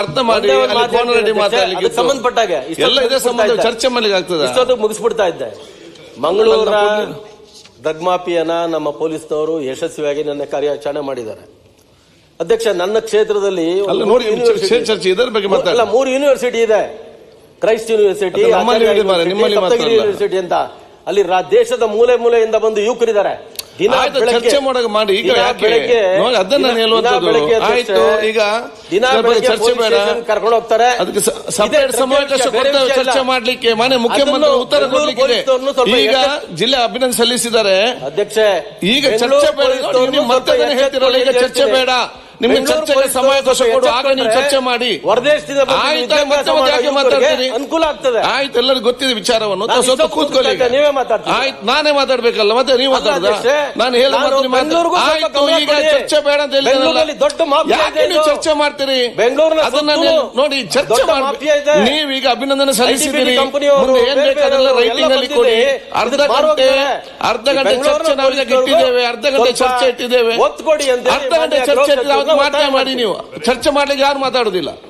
ಅರ್ಥ ಮಾಡಿ ಸಂಬಂಧಪಟ್ಟಾಗೆ ಎಲ್ಲ ಇದೇ ಸಂಬಂಧ ಮುಗಿಸ್ಬಿಡ್ತಾ ಚರ್ಚೆ ಮನೆಗೆ ಆಗ್ತದೆ? ಇಷ್ಟೊತ್ತಿಗೆ ಮುಗಿಸ್ಬಿಡ್ತಾ ಇದ್ದೆ. ಮಂಗಳೂರ ದಗ್ಮಾಪಿಯನ ನಮ್ಮ ಪೊಲೀಸ್ನವರು ಯಶಸ್ವಿಯಾಗಿ ನನ್ನ ಕಾರ್ಯಾಚರಣೆ ಮಾಡಿದ್ದಾರೆ. ಅಧ್ಯಕ್ಷ ನನ್ನ ಕ್ಷೇತ್ರದಲ್ಲಿ ಚರ್ಚೆ- ಇದರ ಬಗ್ಗೆ ಮೂರು ಯೂನಿವರ್ಸಿಟಿ ಇದೆ. ಕ್ರೈಸ್ಟ್ ಯೂನಿವರ್ಸಿಟಿ ಯೂನಿವರ್ಸಿಟಿ, ಅಂತ. ಅಲ್ಲಿ ದೇಶದ ಮೂಲೆ ಮೂಲೆಯಿಂದ ಬಂದು ಯುವಕರಿದ್ದಾರೆ. ಚರ್ಚೆ ಮಾಡೋಕೆ ಮಾಡಿ. ಈಗ? ಬೆಳಗ್ಗೆ ಅದನ್ನ ಅಧ್ಯಕ್ಷ, ಆಯ್ತು, ಈಗ ದಿನ ಚರ್ಚೆ ಬೇಡ. ಕರ್ಕೊಂಡು ಹೋಗ್ತಾರೆ. ಅದಕ್ಕೆ ಸಪರೇಟ್ ಸಮಾವೇಶ ಚರ್ಚೆ ಮಾಡ್ಲಿಕ್ಕೆ ಮನೆ ಮುಖ್ಯಮಂತ್ರಿ ಉತ್ತರ ಕೊಡ್ಲಿಕ್ಕೆ ಈಗ ಜಿಲ್ಲೆ ಅಭಿನಂದನೆ ಸಲ್ಲಿಸಿದ್ದಾರೆ. ಅಧ್ಯಕ್ಷೆ ಈಗ ಚರ್ಚೆ ಬೇಡ. ಮತ್ತೆ ಹೇಳ್ತಿರಲ್ಲ ಈಗ ಚರ್ಚೆ ಬೇಡ. ನಿಮ್ಗೆ ಚರ್ಚೆಗೆ ಸ್ವಲ್ಪ ಕೊಡು ಆಗ ನೀವು ಚರ್ಚೆ ಮಾಡಿ. ಹೊರದೇಶದಿಂದ ಅನುಕೂಲ ಆಗ್ತದೆ. ಆಯ್ತು ಎಲ್ಲರಿಗೂ ಗೊತ್ತಿದೆ ವಿಚಾರವನ್ನು. ನಾನು ಸ್ವಲ್ಪ ಕೂತ್ಕೊಳ್ಳಿ ನೀವೇ ಮಾತಾಡ್ತೀರಿ. ಆಯ್ತು ನಾನೇ ಮಾತಾಡ್ಬೇಕಲ್ಲ ಮತ್ತೆ ನೀವು ಮಾತಾಡುದ? ನಾನು ಹೇಳೋದು ಆಯ್ತು ಈಗ ಚರ್ಚೆ ಬೇಡ ಅಂತ ಹೇಳಿ ದೊಡ್ಡ ನೀವು ಚರ್ಚೆ ಮಾಡ್ತೀರಿ? ಬೆಂಗಳೂರಿನ ಅದನ್ನ ನೋಡಿ ಚರ್ಚೆ ಮಾಡಿ ನೀವು ಈಗ ನೀವೀಗ ಅಭಿನಂದನೆ ಸಲ್ಲಿಸಿದ್ದೀರಿ. ಮುಂದೆ ಏನ್ ಬೇಕಾದಲ್ಲ ರೈಟಿಂಗ್ ಅಲ್ಲಿ ಕೊಡಿ. ಅರ್ಧ ಗಂಟೆ ಅರ್ಧ ಗಂಟೆ ಚರ್ಚೆ ನಾವು ಈಗ ಪೊಲೀಸರು ಇಟ್ಟಿದ್ದೇವೆ. ಅರ್ಧ ಗಂಟೆ ಚರ್ಚೆ ಇಟ್ಟಿದ್ದೇವೆ. ಅರ್ಧ ಗಂಟೆ ಚರ್ಚೆ ಮಾಡಿ ನೀವು. ಚರ್ಚೆ ಮಾಡ್ಲಿಕ್ಕೆ ಯಾರು ಮಾತಾಡುದಿಲ್ಲ.